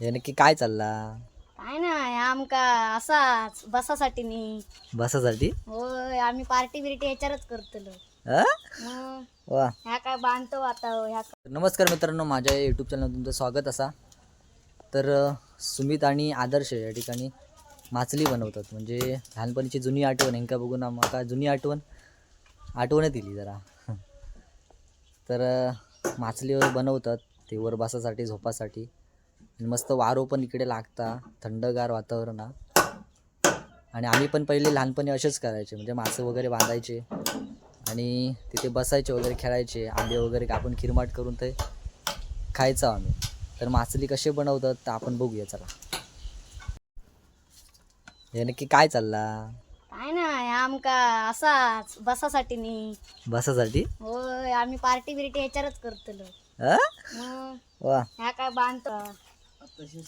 हे नक्की काय चालला? काय ना आमका असाच बसासाठी नी बसासाठी? होय आम्ही पार्टी बिर्टी ह्याच्यावरच करतलो. अ? मग वा. ह्या काय बांधतो आता ह्या नमस्कार मित्रांनो माझ्या यूट्यूब चॅनल तुमचं स्वागत असा. तर अ, सुमित आणि आदर्श या ठिकाणी माचली बनवतात. म्हणजे लहानपणीची जुनी आठवण हेंका बघून आम्हाला जुनी आठवण आठवणच दिली जरा. तर अ, माचली बनवतात ते वर बसासाठी झोपासाठी. मस्त वारो पण इकडे लागता थंडगार वातावरण. आणि आम्ही पण पहिले लहानपणी असेच करायचे म्हणजे मासे वगैरे बांधायचे आणि तिथे बसायचे वगैरे खेळायचे आंबे वगैरे कापून खिरमाट करून ते खायचं आम्ही. तर मासली कसे बनवतात तर आपण बघूया चला. हे नक्की काय चालला? काय ना आमका असाच बसासाठी नी बसासाठी? होय आम्ही पार्टी बिर्टी ह्याच्यावरच अ? मग वा. ह्या काय बांधतो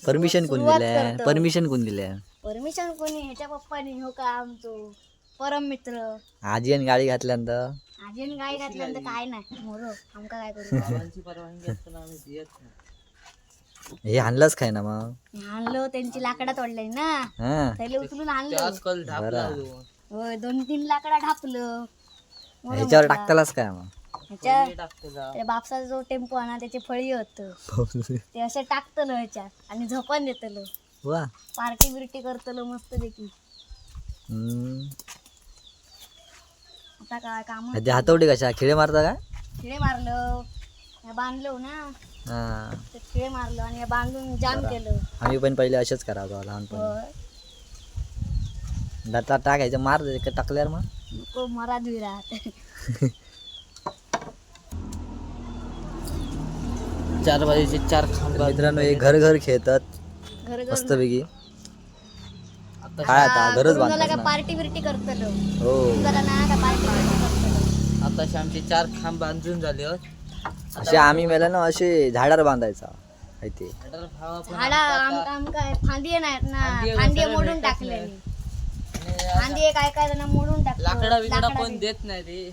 परमिशन कोण सुरुवात दिल्या? करतो. परमिशन कोण दिल्या? परमिशन कोणी ह्याच्या पप्पानी हो का आमचो? परम मित्र. आजी आणि गाडी घातल्यानंतर? आजीन गाय घातल्यानंतर काय नाही. मोरो आमका काय करू? हे आणलंच खाय ना मग? आणलो त्यांची लाकडा तोडली ना. हा. त्याला उचलून आणलं. बरं. होय दोन तीन लाकडा ढापलं. मोरो ह्याच्यावर. टाकतालाच काय मग? ह्याच्या त्या बापसाचा जो टेम्पो आहे ना त्याचे फळी होत. ते असे टाकतलो ह्याच्यात आणि झोपान देतलो. वा. पार्टी बिर्टी करतलो मस्त पैकी हम्म. आता काय काम हातवडी कशा? खिळे मारता काय खिळे मारलं. बांधलो ना. हा. ते खिळे मारलो आणि बांधून जाम केलं. आम्ही पण पहिले असेच करावं लहानपणी. होय. दाता टाकायचं मार दे- टाकल्यावर मग? नको मरा राहत चार बाजूचे चार खांब मित्रांनो हे घर घर खेळतात. घर घर मस्तपैकी काय आता? घरच पार्टी बिर्टी करतलो. हो. करतलो. आताशे आमचे चार खांब बांधून झाले होत असे आम्ही मेला ना असे झाडावर बांधायचा. ते. आता झाडा फांदी नाहीत ना. फांदी मोडून टाकलेली. फांदी काय काय जण मोडून टाकतो. लाकडा बिकडा पण. देत नाही रे.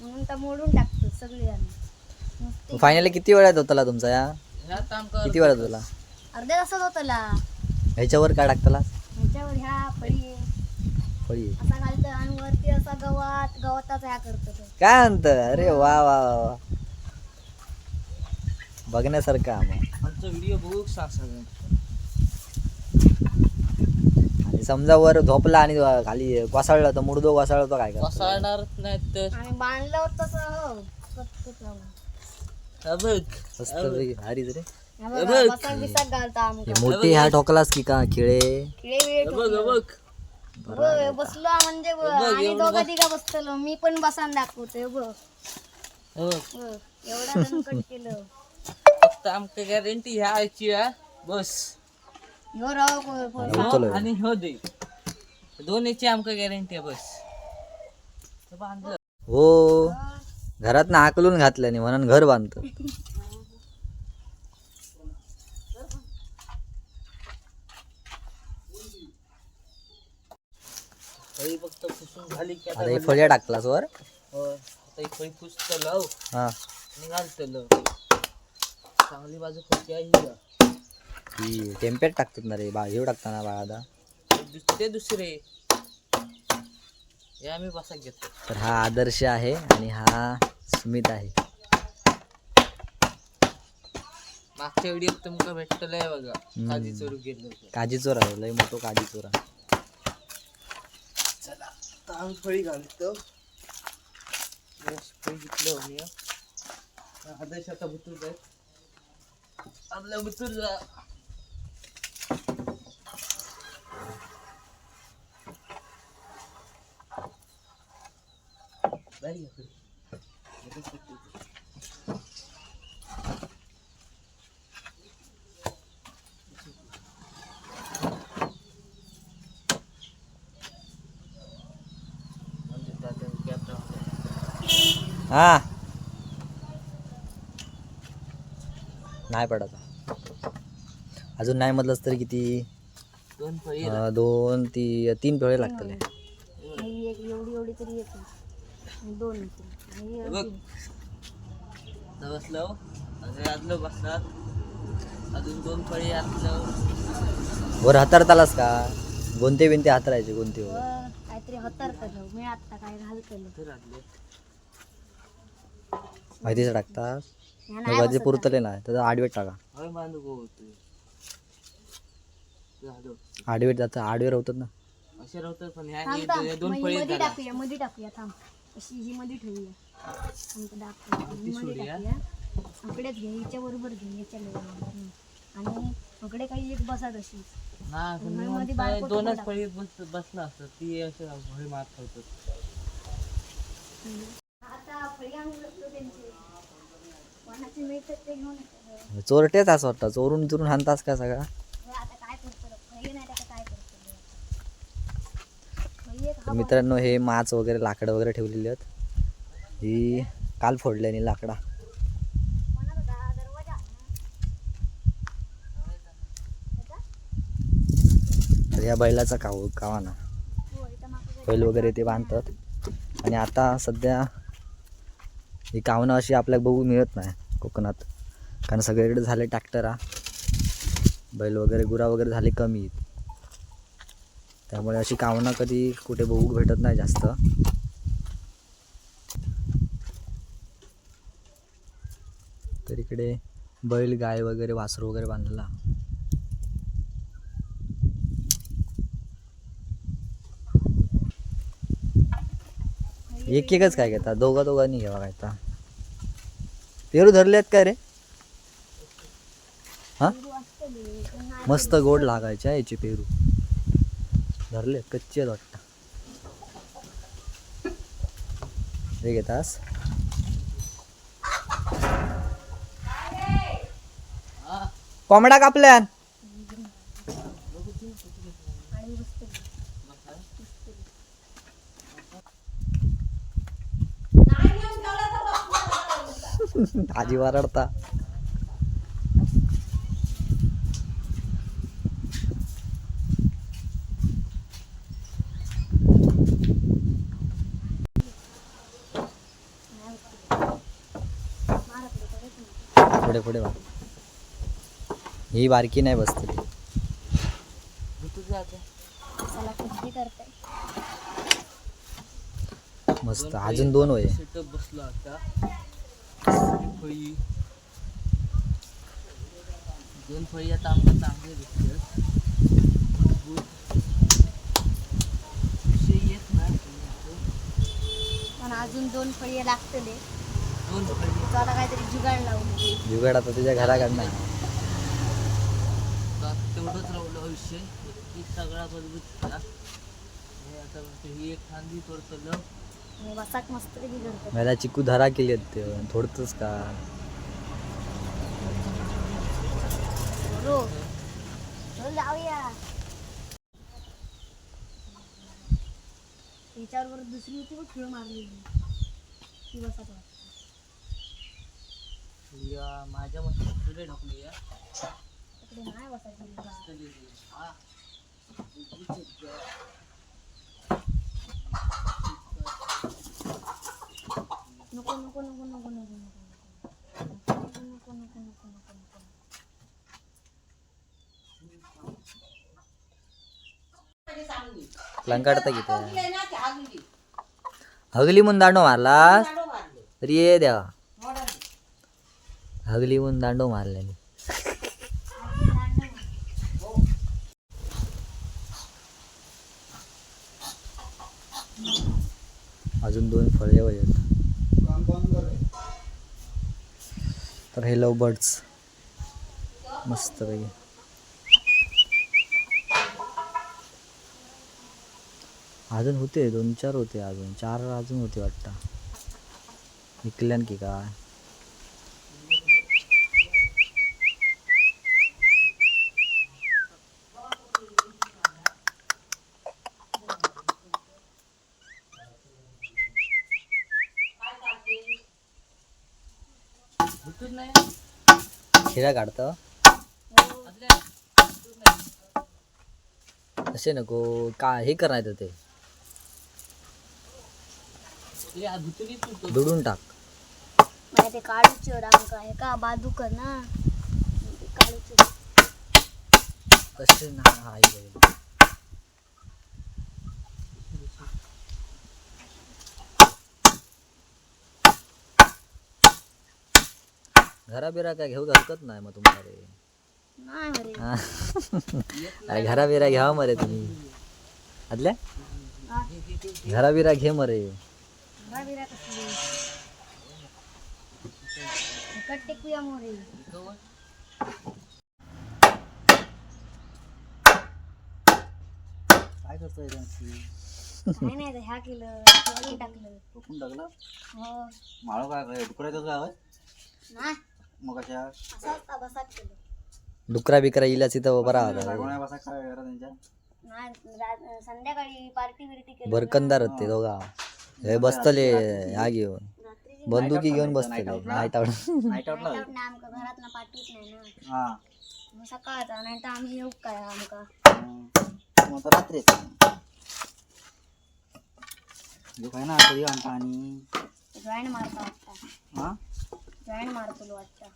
म्हणून तर मोडून टाकतो सगळी जण फायनली किती वेळात होतला तुमचा या? किती वेळात होतला? अर्ध्या तासात होतला. ह्याच्यावर काय टाकतला ह्याच्यावर ह्या फळी. फळी. असा घालतो आणि वरती असा गवात गवताचा ह्या करतो तो. काय म्हणत अरे वा वा वा वा. बघण्यासारखं आहे मग. आमचा व्हिडिओ बघू सांग सगळं आणि समजा वर झोपला आणि खाली कोसळला तर मुडदो कोसळला तर काय करतो? कोसळणारच नाही तर. आणि बांधलं होतं तसं हो. रे. ह्या मोठे ह्या ठोकलास की का खिळे? बसलो म्हणजे ब- आणि दोघा तिघा बसतलो मी पण बसान दाखवतोय बघ. हे एवढा कट केलं. फक्त आमका गॅरंटी ह्या आयची आहे बस. ह्यो राव आणि उचललं. आणि हो दे. दोन्हीची आमका गॅरंटी आहे बस. बांधलं. हो. घरात ना हाकलून घातल्याने म्हणून घर बांधतो. फळी फक्त पुसून झाली की आता आता हे फळ्या टाकलास वर? होय आता ही फळी हा. चांगली बाजू फळची आहे ही. ती टेम्पेट टाकतात ना रे बा घेऊ टाकताना बाळादा ते दुस- ते दुसरे. हे तर हा आदर्श आहे आणि हा सुमित आहे. मागच्या व्हिडिओत तुमका भेटलंय बघा. काजी चोरू गेलो काजी चोरा लय मोठो काजी चोरा फळी घालतो. घेतलं मी आदर्श आता बुतूर जाय आपल्या बुतूर जा बाई घ्या फळी. लगेच घेतो. म्हणजे त्यात gap राहतो. हा. नाही पडत. अजून नाही म्हटलंच तरी किती? दोन दोन ती तीन फळे लागतले. ही एक एवढी एवढी तरी येते. दोन बघ. बसलो. आजलो बसतात अजून दोन फळी आतलं वर हाताळतालास का? गोंते बिंते हातरायचे गोंते काहीतरी हाताळतलो मी आता काय घालतलो. माहितीच टाकतात भाजी पुरतले ना त्याचा आडवेट टाका. आडवेट जातं. आडवे राहतात ना. असे राहतात पण दोन फळी टाकूया मध्ये टाकूया. थांब. अशी ही मध्ये ठेवूया अंक दाखवूया आकडेच घे याच्या बरोबर घे याच्या आणि आकडे काही एक बसत अशी दोनच फळी बसलं असत. ती असं फळी मात करतात आता फळी आणू शकतो त्यांची. असं वाटतं. चोरून चोरून हानतास का सगळा? तर मित्रांनो हे माच वगैरे लाकडं वगैरे ठेवलेली आहेत. ही काल फोडल्याने लाकडा. तर या बैलाचा काव कावाना. बैल वगैरे ते बांधतात. आणि आता सध्या ही कावनं अशी आपल्याला बघू मिळत नाही कोकणात. कारण सगळीकडे झाले ट्रॅक्टर. बैल वगैरे गुरा वगैरे झाले कमी. आहेत त्यामुळे अशी कामना कधी कुठे बघू भेटत नाही जास्त. तर इकडे बैल गाय वगैरे वासरू वगैरे बांधला. एक एकच काय घेता? दोघा दोघांनी घ्यावा काय पेरू धरले आहेत काय रे? हा? मस्त गोड लागायच्या याचे पेरू. धरले कच्चे आहेत वाटतं. हे घेतास कोंबडा कापल्यान. आजी वरडता. पुढे पुढे वा ही बारकी नाही बसते मस्त अजून दोन वय बसलो आता दोन फळी आता आमच्या चांगले भेटतात येत अजून दोन फळी लागतले. त्याला काहीतरी जुगाड लावले जुगाड आता तुझ्या घराकडनं तेवढंच राहिलं की सगळा मजबूत झाला. हे आता ही एक खांदी परतलं. मस्त मला चिकू धरा केली ते थोडतच का? रो रो लावूया. त्याच्यावर दुसरी होती बघ खेळ मारली ती वाटतं. या माझ्या मस्त पुढे ढकलू या तिकडे नाही बसायची बघा. चल ये. हा. नको नको नको नको नको नको नको नको नको नको नको नको नको लंकाडता किती हगली येऊन दांडो मारलास मारल्याने अजून दोन फळे आहेत. तर हे लव बर्ड्स. मस्त पैकी. अजून होते दोन चार होते अजून. चार अजून होते वाटतं. विकल्यान की काय? शिरा काढतो. असे नको का हे करायचं ते. धुडून टाक. नाही ते काळूचे आहे. का बाजू कर ना. काळूचे कसे ना इकडे, इकडे. घरा बिरा काय घेऊ हरकत नाही मग तुम्हाला रे. नाही अरे हा. अरे घरा बिरा घ्यावा मरे तुम्ही. आदल्या? हा. घरा बिरा घे मरे टेकूया काय करतोय काय नाही तर ह्या केलं टाकलं. हो. माळो काय डुकरायचं काय? नाही. असाच केलं डुकरा बिकरा इलाच इथं बरा होता जागोण्या बसा काय करा त्यांच्या? नाही रा- संध्याकाळी पार्टी बिर्टी केलं. भरकंदार होते दोघा. हे बसतले ह्या घेऊन. रात्री बंदुकी घेऊन बसतले. नाईट आउट नाईट आउटला आमका घरात ना पाठवत नाही ना. हा. मग सकाळचा नाही तर आम्ही येऊ काय आमका? हं. मग तर रात्री जो काय ना कधी आणता आणि जॉईन मारता वाटता हा? मारतो वाटतं.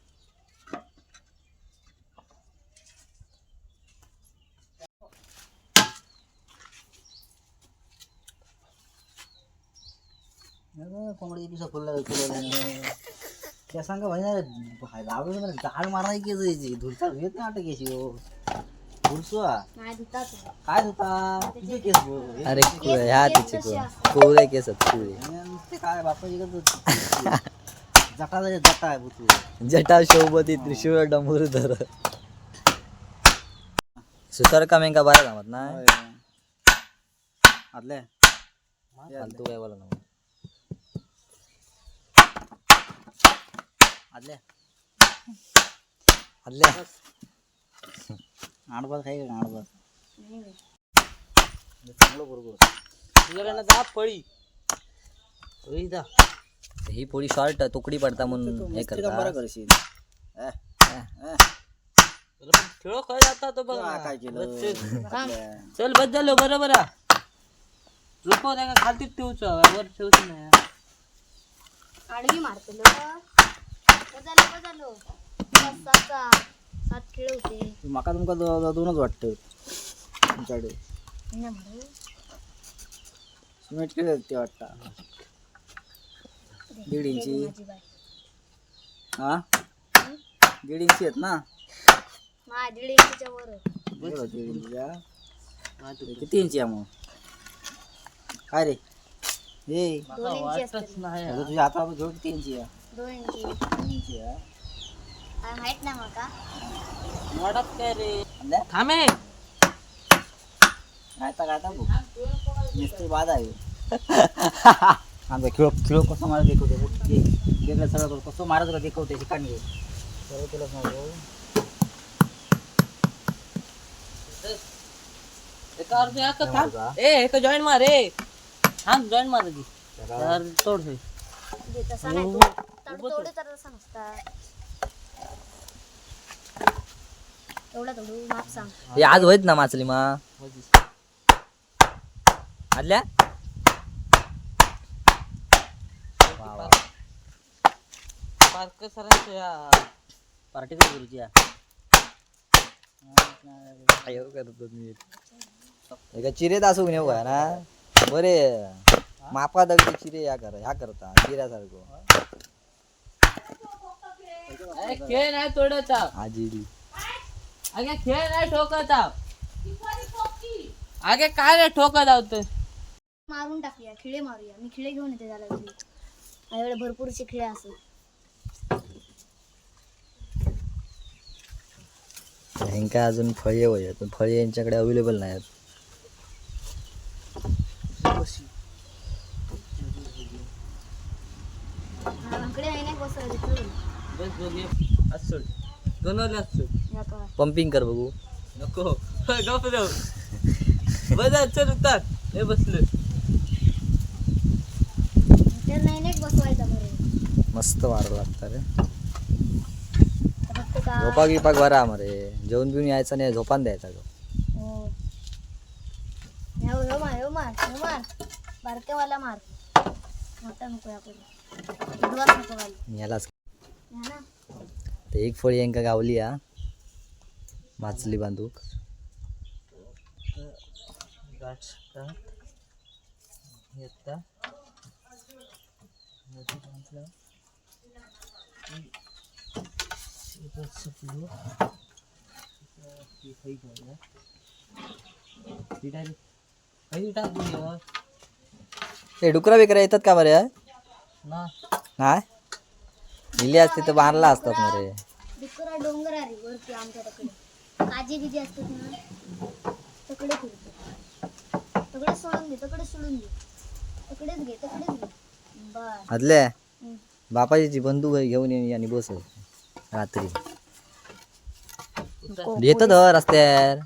अगं, कोंबडी पिसा फुलला त्या सांगा भाई ना झाड माराय की जायची धुरता घेत नाही हो. धुरसुआ नाही धुताच काय धुता? केस अरे ह्या तिचे कोवळे केस आहेत नुसते काय बापाची जटा जटा आहे बुतू जटा शोभती त्रिशूळ डमूर धर. सुतार का मेंका बरा जमत ना आदले फालतू काय बोला ना आदले आदल्या आडबाज खाई का आडबाज. चांगलं बरोबर तुझ्याकडनं जा पळी. होई जा. ही पोळी शॉर्ट तुकडी पडता म्हणून हे बरं करता. करशील? खेळ खय जाता तो बघ. काय केलं? बस चल. चल बस झालो बरोबर झोपव त्या खालतीच ठेवूचं. वर ठेवूच नाही. आडवी मारतलो बजालो बजालो. बस सात सात खेळ होते. माका तुमका दोनच वाटतं. तुमच्याकडे. नाही सिमेंट केले ते वाटतं. दीड इंची. हा? दीड इंची आहेत ना? दीड इंचीच्या वर आहे. बरोबर, दीड इंचीच्या हे. किती इंची आहे मग? काय रे? हे. दोन इंची असते नाही आता तुझ्या हातावर घेऊ किती इंची आहे? दोन इंची. दोन इंची आहे? काय माहीत नाही माका वाटत काय रे? आणल्या? थांबे गायता गायता भाऊ नुसती बाद आहे. आमचा खेळ खेळ कसं मारत देखवते. वेगळं सगळं करू. कसं मारत का देखवते शिकाण घे. सर्व तुलाच थांब. ए एक जॉईन मार ए. थांब जॉईन मार की तर तोड होय तसा नाही तो तोडे. तर तसा नसता. एवढा तोडू माप सांग. हे आज होईत ना माचली मा. आदल्या वा, वा. पार्क सरांचं या पार्टी करतो मी एका चिरेत असू नेऊ का ना. बरे. मापा दगडी चिरे या कर ह्या करता चिऱ्यासारखं. अरे खेळ नाही तोडायचा आजी अगे खेळ नाही ठोकायचा अगे काय रे ठोकत आहोत मारून टाकूया खिळे मारूया. मी खिळे घेऊन येते त्याला घरी माझ्याकडे भरपूरचे खिळे असत ह्यांका अजून फळे वय पण फळे यांच्याकडे अवेलेबल नाही आहेत पंपिंग कर बघू. नको गप जाऊ बस चल उतार हे बसलो नाही बसवायचा मस्त मारा लागतं रे. का? झोपा गिपाक बरा मरे जेवण बिवून यायचा नाही झोपान द्यायचा तो. हो. ह्यो ह्यो मार ह्यो मार ह्यो मार. बारकेवाला मार. मोठा नको याकडे उडवाच नको घालू यालाच. ह्या ना. ते एक फळी यांका गावली हा माचली बांधूक गाठतात येता मध्ये म्हटलं की इथं सुटलो ती हे डुकरा बिकरा येतात का बरे? ना नाही? इले असते तर बांधला असतात मरे डुकरा डोंगर आहे वरती आमच्या तकडे. काजी बिजी असतात ना तकडे फिरतो तकडे सोडून दे तकडे सोडून दे. तकडेच घे तकडेच घे. बर आदल्या. बापाची बंदूक घेऊन ये आणि बस. रात्री. को- येतात हो रस्त्यावर.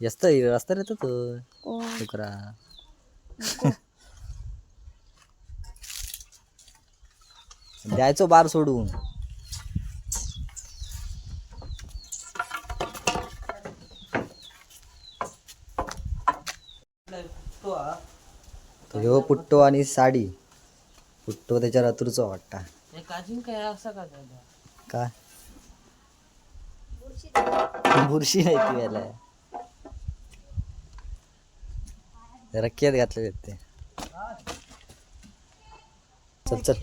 जास्त रस्त्यावर कोण? डुकरा नको. द्यायचो बार सोडून. तो ह्यो पुट्टो आणि साडी. पुट्टो त्याच्या रतुरचा वाटता काजीन काय असा का झाला काय बुरशी नाही ती याला. रक्क्यात घातले ते. चल चल.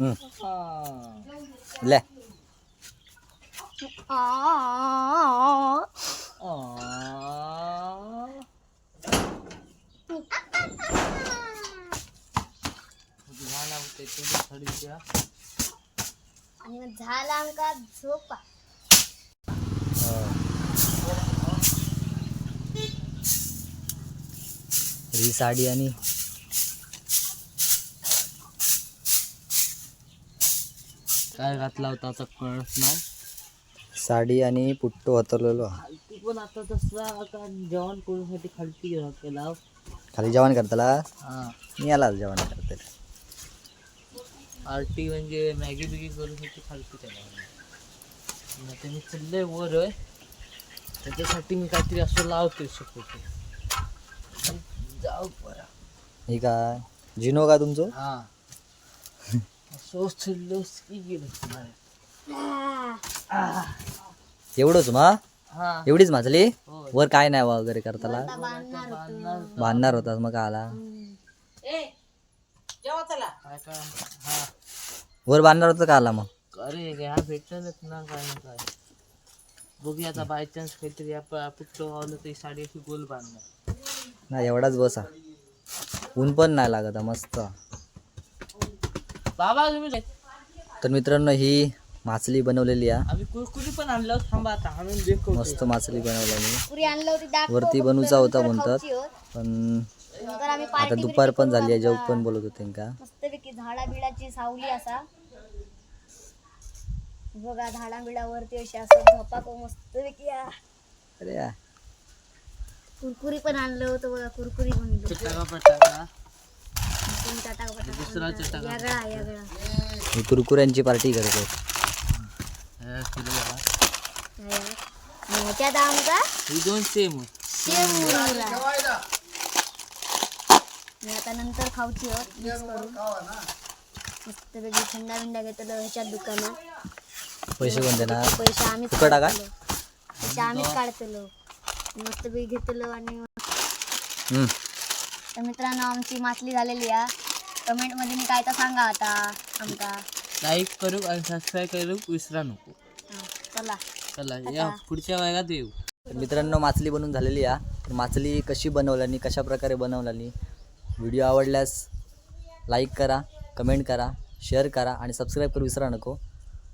हम्म. ले. आ, आ, आ, झाला आमका झोपा. ही साडी आणि काय घातला होता आता कळत नाही. साडी आणि पुट्टो हातरलेलो खालती पण आता आता जेवण करूसाठी खालती केला. खाली जेवण करताला? हा. मी आला जेवण करते. आरटी म्हणजे मॅगी बिगी करूसाठी खालती केला मग ते मी चाललंय वर आहे त्याच्यासाठी मी काहीतरी असं लावते शकतो जाऊ बरं. ही काय? जिनो का तुमचं? हा. असं चाललोस की गेलं एवढंच मग हा? एवढीच माजली. वर काय नाही वगैरे करताला? बांधणार होतो. मग आला. काय काय वर बांधणार होतं का आला मग? अरे ह्या भेटणारच ना काय ना काय. बघूया आता बाय चान्स काहीतरी आपण पुट्टो आवलं तर ही साडी अशी गोल बांधणार. नाही एवढाच बसा. ऊन पण नाही लागत आहे, मस्त. बाबा तुम्ही तर मित्रांनो ही मासली बनवलेली आहे आम्ही कुरकुरी पण आणलं थांबा आता आणून देखो मस्त मासली बनवली मी पुरी आणलं होती दाखव. वरती बनूचा होता म्हणतात. पण नंतर आम्ही आता दुपार पण झाली आहे जेवण पण बोलत होते का? मस्तपैकी झाडा बिडाची सावली असा. बघा झाडा बिडावरती अशी असं झोपाक मस्तपैकी आ. अरे या. कुरकुरी पण आणलं होतं बघा कुरकुरी चटाका पटाका पटाका दुसरा चटाका यागळा यागळा. मी कुरकुऱ्यांची पार्टी करतो हे किलो बघा. आणि ह्याच्यात आमका ही दोन सेम शेव मुरमुरा. आणि आता नंतर खाऊची करून. मस्तपैकी थंडा बिंडा घेतलं ह्याच्यात दुकानात. पैसे कोण देणार? पैसे आम्हीच फुकट का? पैसे आम्हीच काढतलो. मस्तपैकी घेतलो आणि हम्म. तर मित्रांनो आमची मासली झालेली आहे कमेंटमध्ये मी काय तर सांगा आता आमका. लाईक करू आणि सबस्क्राईब करू विसरा नको. हा, चला. चला या पुढच्या वर्गात येऊ. तर मित्रांनो मासली बनवून झालेली आहे तर मासली कशी बनवल्यानी कशा प्रकारे बनवल्यानी व्हिडिओ आवडल्यास लाईक करा कमेंट करा शेअर करा आणि सबस्क्राईब करू विसरा नको.